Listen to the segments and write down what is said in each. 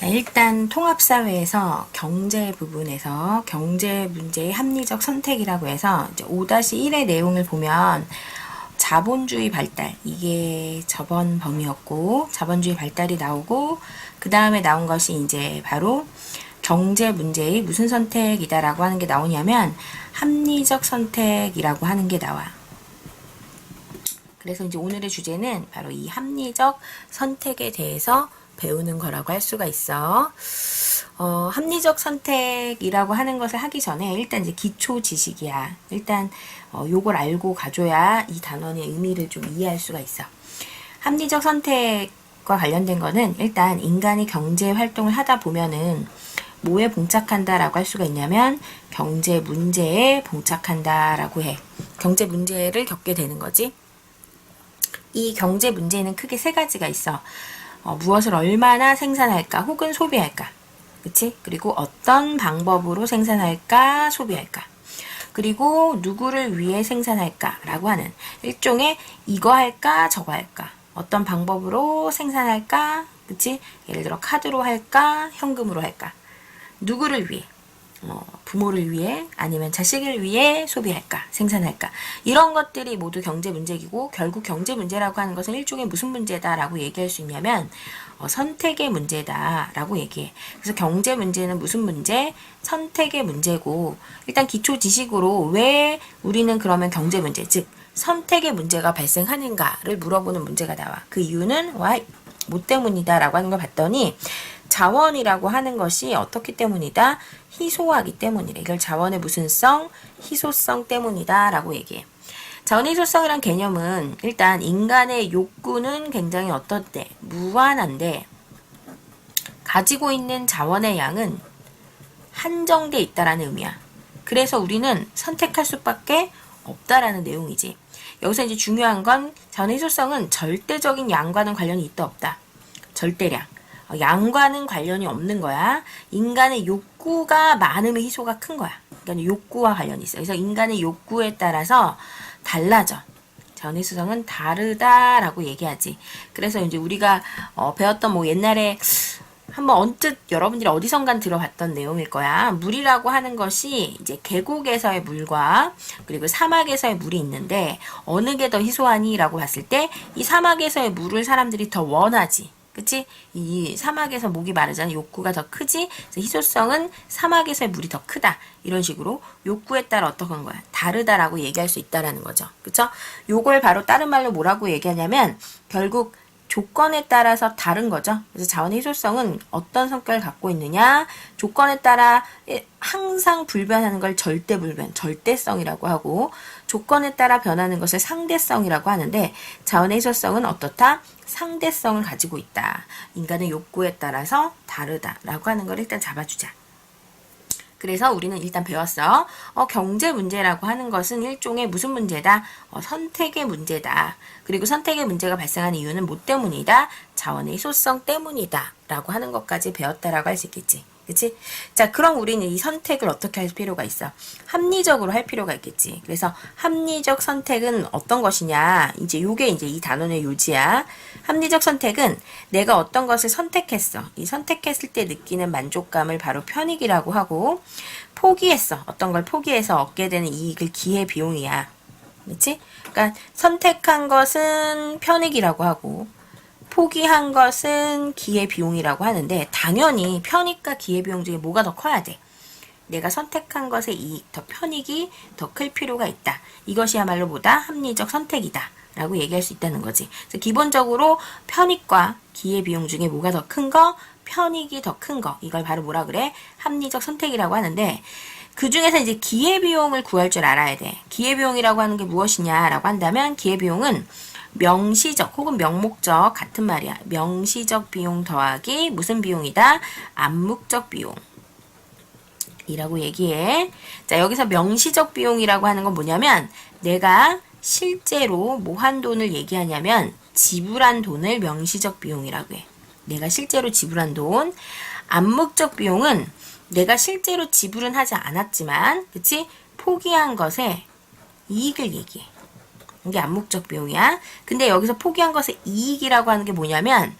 자, 일단 통합사회에서 경제 부분에서 경제 문제의 합리적 선택이라고 해서 이제 5-1의 내용을 보면 자본주의 발달 이게 저번 범위였고 자본주의 발달이 나오고 그 다음에 나온 것이 이제 바로 경제 문제의 무슨 선택이다라고 하는 게 나오냐면 합리적 선택이라고 하는 게 나와. 그래서 이제 오늘의 주제는 바로 이 합리적 선택에 대해서 배우는 거라고 할 수가 있어. 어, 합리적 선택이라고 하는 것을 하기 전에 일단 이제 기초 지식이야. 일단 어, 요걸 알고 가줘야 이 단원의 의미를 좀 이해할 수가 있어. 합리적 선택과 관련된 거는 일단 인간이 경제 활동을 하다 보면은 뭐에 봉착한다라고 할 수가 있냐면 경제 문제에 봉착한다라고 해. 경제 문제를 겪게 되는 거지. 이 경제 문제는 크게 세 가지가 있어. 어, 무엇을 얼마나 생산할까 혹은 소비할까. 그치? 그리고 어떤 방법으로 생산할까, 소비할까. 그리고 누구를 위해 생산할까라고 하는 일종의 이거 할까, 저거 할까. 어떤 방법으로 생산할까, 그치? 예를 들어 카드로 할까, 현금으로 할까. 누구를 위해, 어, 부모를 위해 아니면 자식을 위해 소비할까, 생산할까. 이런 것들이 모두 경제 문제이고 결국 경제 문제라고 하는 것은 일종의 무슨 문제다라고 얘기할 수 있냐면 어, 선택의 문제다라고 얘기해. 그래서 경제 문제는 무슨 문제? 선택의 문제고 일단 기초 지식으로 왜 우리는 그러면 경제 문제, 즉 선택의 문제가 발생하는가를 물어보는 문제가 나와. 그 이유는 why? 뭐 때문이다라고 하는 걸 봤더니 자원이라고 하는 것이 어떻기 때문이다? 희소하기 때문이래. 이걸 자원의 무슨 성? 희소성 때문이다 라고 얘기해. 자원의 희소성이란 개념은 일단 인간의 욕구는 굉장히 어떻대? 무한한데 가지고 있는 자원의 양은 한정돼 있다라는 의미야. 그래서 우리는 선택할 수밖에 없다라는 내용이지. 여기서 이제 중요한 건 자원의 희소성은 절대적인 양과는 관련이 있다 없다. 절대량. 어, 양과는 관련이 없는 거야. 인간의 욕구가 많으면 희소가 큰 거야. 그러니까 욕구와 관련이 있어. 그래서 인간의 욕구에 따라서 달라져. 자원의 수성은 다르다라고 얘기하지. 그래서 이제 우리가 어, 배웠던 뭐 옛날에 한번 언뜻 여러분들이 어디선간 들어봤던 내용일 거야. 물이라고 하는 것이 이제 계곡에서의 물과 그리고 사막에서의 물이 있는데 어느 게 더 희소하니라고 봤을 때 이 사막에서의 물을 사람들이 더 원하지. 그치? 이 사막에서 목이 마르잖아. 욕구가 더 크지? 희소성은 사막에서의 물이 더 크다. 이런 식으로 욕구에 따라 어떤 거야? 다르다라고 얘기할 수 있다라는 거죠. 그쵸? 요걸 바로 다른 말로 뭐라고 얘기하냐면 결국 조건에 따라서 다른 거죠. 그래서 자원의 희소성은 어떤 성격을 갖고 있느냐, 조건에 따라 항상 불변하는 걸 절대 불변, 절대성이라고 하고, 조건에 따라 변하는 것을 상대성이라고 하는데, 자원의 희소성은 어떻다? 상대성을 가지고 있다. 인간의 욕구에 따라서 다르다라고 하는 걸 일단 잡아주자. 그래서 우리는 일단 배웠어. 어, 경제 문제라고 하는 것은 일종의 무슨 문제다? 어, 선택의 문제다. 그리고 선택의 문제가 발생하는 이유는 뭐 때문이다? 자원의 희소성 때문이다. 라고 하는 것까지 배웠다라고 할 수 있겠지. 그치? 자, 그럼 우리는 이 선택을 어떻게 할 필요가 있어? 합리적으로 할 필요가 있겠지. 그래서 합리적 선택은 어떤 것이냐? 이제 요게 이제 이 단원의 요지야. 합리적 선택은 내가 어떤 것을 선택했어. 이 선택했을 때 느끼는 만족감을 바로 편익이라고 하고, 포기했어. 어떤 걸 포기해서 얻게 되는 이익을 기회 비용이야. 그치? 그러니까 선택한 것은 편익이라고 하고, 포기한 것은 기회비용이라고 하는데 당연히 편익과 기회비용 중에 뭐가 더 커야 돼? 내가 선택한 것의 이익, 더 편익이 더 클 필요가 있다. 이것이야말로 보다 합리적 선택이다. 라고 얘기할 수 있다는 거지. 그래서 기본적으로 편익과 기회비용 중에 뭐가 더 큰 거? 편익이 더 큰 거. 이걸 바로 뭐라 그래? 합리적 선택이라고 하는데 그 중에서 이제 기회비용을 구할 줄 알아야 돼. 기회비용이라고 하는 게 무엇이냐라고 한다면 기회비용은 명시적 혹은 명목적 같은 말이야. 명시적 비용 더하기 무슨 비용이다? 암묵적 비용. 이라고 얘기해. 자, 여기서 명시적 비용이라고 하는 건 뭐냐면 내가 실제로 뭐한 돈을 얘기하냐면 지불한 돈을 명시적 비용이라고 해. 내가 실제로 지불한 돈. 암묵적 비용은 내가 실제로 지불은 하지 않았지만, 그치? 포기한 것에 이익을 얘기해. 이게 암묵적 비용이야. 근데 여기서 포기한 것의 이익이라고 하는 게 뭐냐면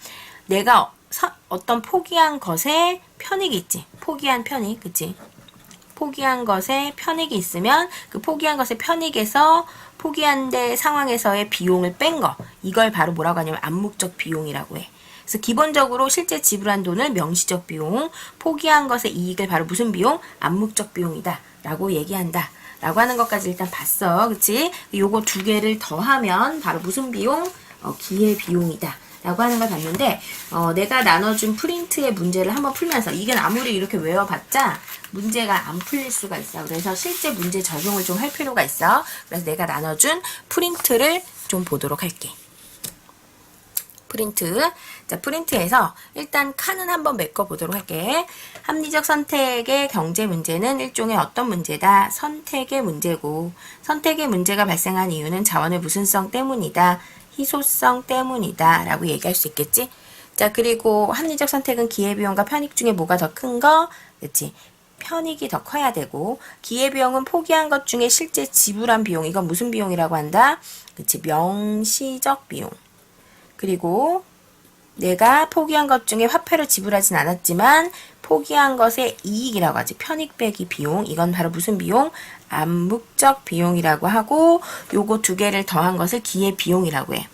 내가 서, 어떤 포기한 것에 편익이 있지. 포기한 편익, 그치? 포기한 것에 편익이 있으면 그 포기한 것의 편익에서 포기한 데 상황에서의 비용을 뺀 거. 이걸 바로 뭐라고 하냐면 암묵적 비용이라고 해. 그래서 기본적으로 실제 지불한 돈을 명시적 비용, 포기한 것의 이익을 바로 무슨 비용? 암묵적 비용이다. 라고 얘기한다. 라고 하는 것까지 일단 봤어. 그치? 요거 두 개를 더하면 바로 무슨 비용? 어, 기회 비용이다. 라고 하는 걸 봤는데, 어, 내가 나눠준 프린트의 문제를 한번 풀면서, 이게 아무리 이렇게 외워봤자, 문제가 안 풀릴 수가 있어. 그래서 실제 문제 적용을 좀 할 필요가 있어. 그래서 내가 나눠준 프린트를 좀 보도록 할게. 프린트. 자, 프린트에서 일단 칸은 한번 메꿔 보도록 할게. 합리적 선택의 경제 문제는 일종의 어떤 문제다? 선택의 문제고, 선택의 문제가 발생한 이유는 자원의 무슨성 때문이다. 희소성 때문이다. 라고 얘기할 수 있겠지? 자, 그리고 합리적 선택은 기회비용과 편익 중에 뭐가 더 큰 거? 그치? 편익이 더 커야 되고, 기회비용은 포기한 것 중에 실제 지불한 비용. 이건 무슨 비용이라고 한다? 그치? 명시적 비용. 그리고 내가 포기한 것 중에 화폐로 지불하진 않았지만 포기한 것의 이익이라고 하지. 편익 빼기 비용. 이건 바로 무슨 비용? 암묵적 비용이라고 하고 요거 두 개를 더한 것을 기회 비용이라고 해.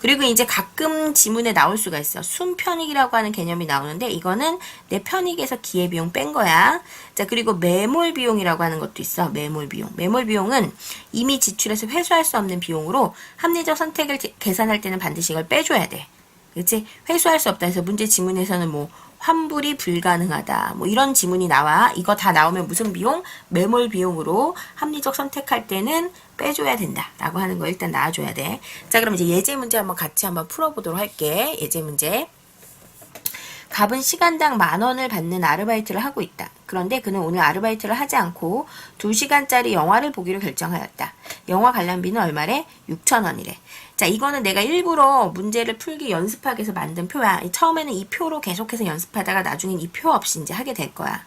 그리고 이제 가끔 지문에 나올 수가 있어. 순편익이라고 하는 개념이 나오는데 이거는 내 편익에서 기회 비용 뺀 거야. 자, 그리고 매몰 비용이라고 하는 것도 있어. 매몰 비용. 매몰 비용은 이미 지출해서 회수할 수 없는 비용으로 합리적 선택을 제- 계산할 때는 반드시 이걸 빼줘야 돼. 그렇지? 회수할 수 없다 해서 문제 지문에서는 뭐 환불이 불가능하다. 뭐 이런 지문이 나와. 이거 다 나오면 무슨 비용? 매몰 비용으로 합리적 선택할 때는 빼줘야 된다. 라고 하는 거 일단 나와줘야 돼. 자, 그럼 이제 예제 문제 한번 같이 한번 풀어보도록 할게. 예제 문제. 갑은 시간당 만 원을 받는 아르바이트를 하고 있다. 그런데 그는 오늘 아르바이트를 하지 않고 2시간짜리 영화를 보기로 결정하였다. 영화 관람비는 얼마래? 6천 원이래. 자, 이거는 내가 일부러 문제를 풀기 연습하기 위해서 만든 표야. 이 처음에는 이 표로 계속해서 연습하다가 나중엔 이 표 없이 이제 하게 될 거야.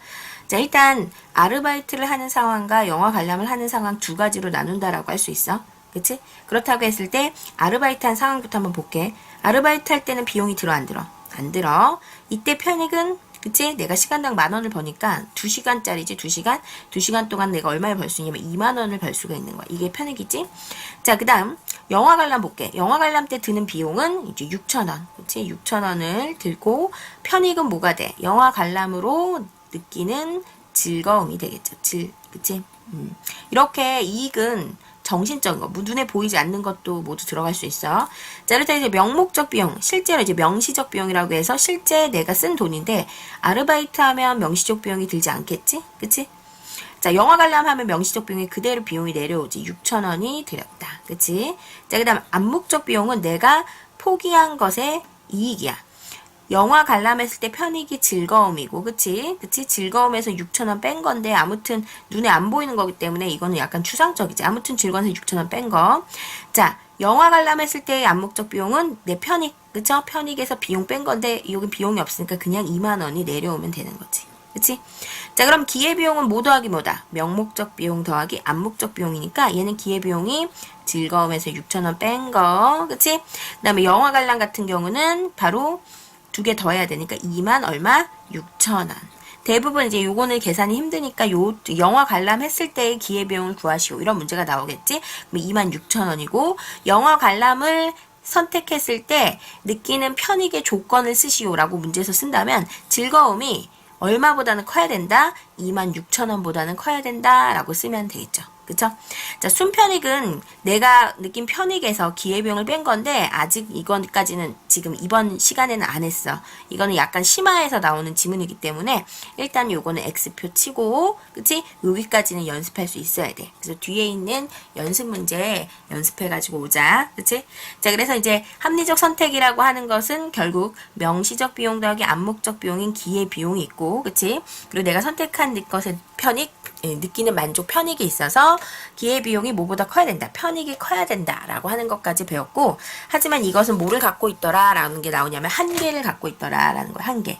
자, 일단 아르바이트를 하는 상황과 영화 관람을 하는 상황 두 가지로 나눈다라고 할 수 있어. 그치? 그렇다고 했을 때 아르바이트 한 상황부터 한번 볼게. 아르바이트 할 때는 비용이 들어 안 들어? 안 들어. 이때 편익은 그치? 내가 시간당 만 원을 버니까 두시간짜리지두시간두시간 동안 내가 얼마를 벌 수 있냐면 2만 원을 벌 수가 있는 거야. 이게 편익이지? 자, 그 다음, 영화 관람 볼게. 영화 관람 때 드는 비용은 이제 6,000원. 그치? 6,000원을 들고, 편익은 뭐가 돼? 영화 관람으로 느끼는 즐거움이 되겠죠. 질, 그치? 음. 이렇게 이익은 정신적인 거, 뭐 눈에 보이지 않는 것도 모두 들어갈 수 있어. 자, 때 이제 명목적 비용, 실제로 이제 명시적 비용이라고 해서 실제 내가 쓴 돈인데, 아르바이트 하면 명시적 비용이 들지 않겠지? 그치? 자, 영화 관람하면 명시적 비용이 그대로 비용이 내려오지. 6,000원이 들였다. 그치? 자, 그 다음, 암묵적 비용은 내가 포기한 것의 이익이야. 영화 관람했을 때 편익이 즐거움이고, 그치? 그치? 즐거움에서 6,000원 뺀 건데, 아무튼 눈에 안 보이는 거기 때문에 이거는 약간 추상적이지. 아무튼 즐거움에서 6,000원 뺀 거. 자, 영화 관람했을 때의 암묵적 비용은 내 편익, 그쵸? 편익에서 비용 뺀 건데, 여기 비용이 없으니까 그냥 2만원이 내려오면 되는 거지. 그치? 자, 그럼 기회비용은 뭐 더하기 뭐다? 명목적 비용 더하기 암묵적 비용이니까 얘는 기회비용이 즐거움에서 6,000원 뺀 거. 그치? 그 다음에 영화 관람 같은 경우는 바로 두 개 더 해야 되니까 2만 얼마? 6,000원. 대부분 이제 요거는 계산이 힘드니까 요 영화 관람했을 때의 기회비용을 구하시오. 이런 문제가 나오겠지? 그럼 2만 6,000원이고 영화 관람을 선택했을 때 느끼는 편익의 조건을 쓰시오라고 문제에서 쓴다면 즐거움이 얼마보다는 커야 된다? 26,000원보다는 커야 된다. 라고 쓰면 되겠죠. 그쵸? 자, 순편익은 내가 느낀 편익에서 기회비용을 뺀 건데, 아직 이건까지는 지금 이번 시간에는 안 했어. 이거는 약간 심화해서 나오는 지문이기 때문에, 일단 요거는 X표 치고, 그치? 여기까지는 연습할 수 있어야 돼. 그래서 뒤에 있는 연습 문제 연습해가지고 오자. 그치? 자, 그래서 이제 합리적 선택이라고 하는 것은 결국 명시적 비용 더하기 암묵적 비용인 기회 비용이 있고, 그치? 그리고 내가 선택한 것의 편익, 예, 느끼는 만족 편익이 있어서 기회 비용이 뭐보다 커야 된다. 편익이 커야 된다 라고 하는 것까지 배웠고 하지만 이것은 뭐를 갖고 있더라 라는 게 나오냐면 한계를 갖고 있더라 라는 거야. 한계.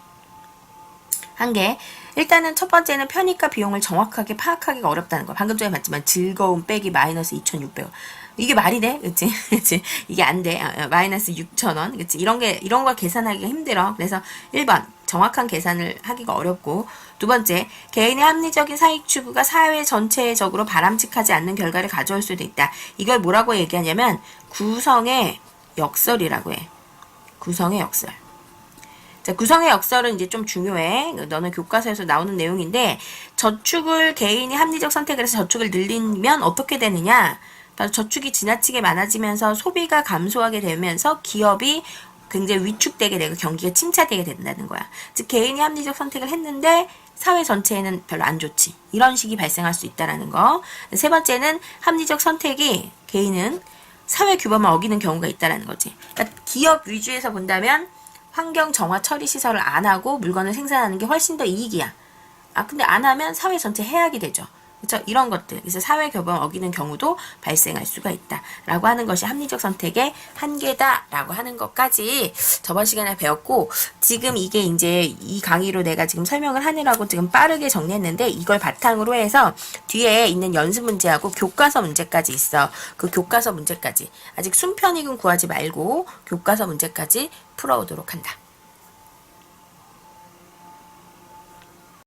한계. 일단은 첫 번째는 편익과 비용을 정확하게 파악하기가 어렵다는 거. 방금 전에 봤지만 즐거움 빼기 마이너스 2,600원. 이게 말이 돼? 그치? 그치? 이게 안 돼. 어, 어, 마이너스 6천원. 그치? 이런 게, 이런 걸 계산하기가 힘들어. 그래서 1번. 정확한 계산을 하기가 어렵고. 두 번째. 개인의 합리적인 사익 추구가 사회 전체적으로 바람직하지 않는 결과를 가져올 수도 있다. 이걸 뭐라고 얘기하냐면, 구성의 역설이라고 해. 구성의 역설. 자, 구성의 역설은 이제 좀 중요해. 너는 교과서에서 나오는 내용인데, 저축을 개인이 합리적 선택을 해서 저축을 늘리면 어떻게 되느냐? 바로 저축이 지나치게 많아지면서 소비가 감소하게 되면서 기업이 굉장히 위축되게 되고 경기가 침체되게 된다는 거야. 즉, 개인이 합리적 선택을 했는데, 사회 전체에는 별로 안 좋지. 이런 식이 발생할 수 있다라는 거. 세 번째는 합리적 선택이 개인은 사회 규범을 어기는 경우가 있다라는 거지. 그러니까 기업 위주에서 본다면 환경 정화 처리 시설을 안 하고 물건을 생산하는 게 훨씬 더 이익이야. 아 근데 안 하면 사회 전체 해악이 되죠. 그렇죠? 이런 것들. 그래서 사회 규범 어기는 경우도 발생할 수가 있다라고 하는 것이 합리적 선택의 한계다라고 하는 것까지 저번 시간에 배웠고 지금 이게 이제 이 강의로 내가 지금 설명을 하느라고 지금 빠르게 정리했는데 이걸 바탕으로 해서 뒤에 있는 연습 문제하고 교과서 문제까지 있어. 그 교과서 문제까지 아직 순편익은 구하지 말고 교과서 문제까지 풀어오도록 한다.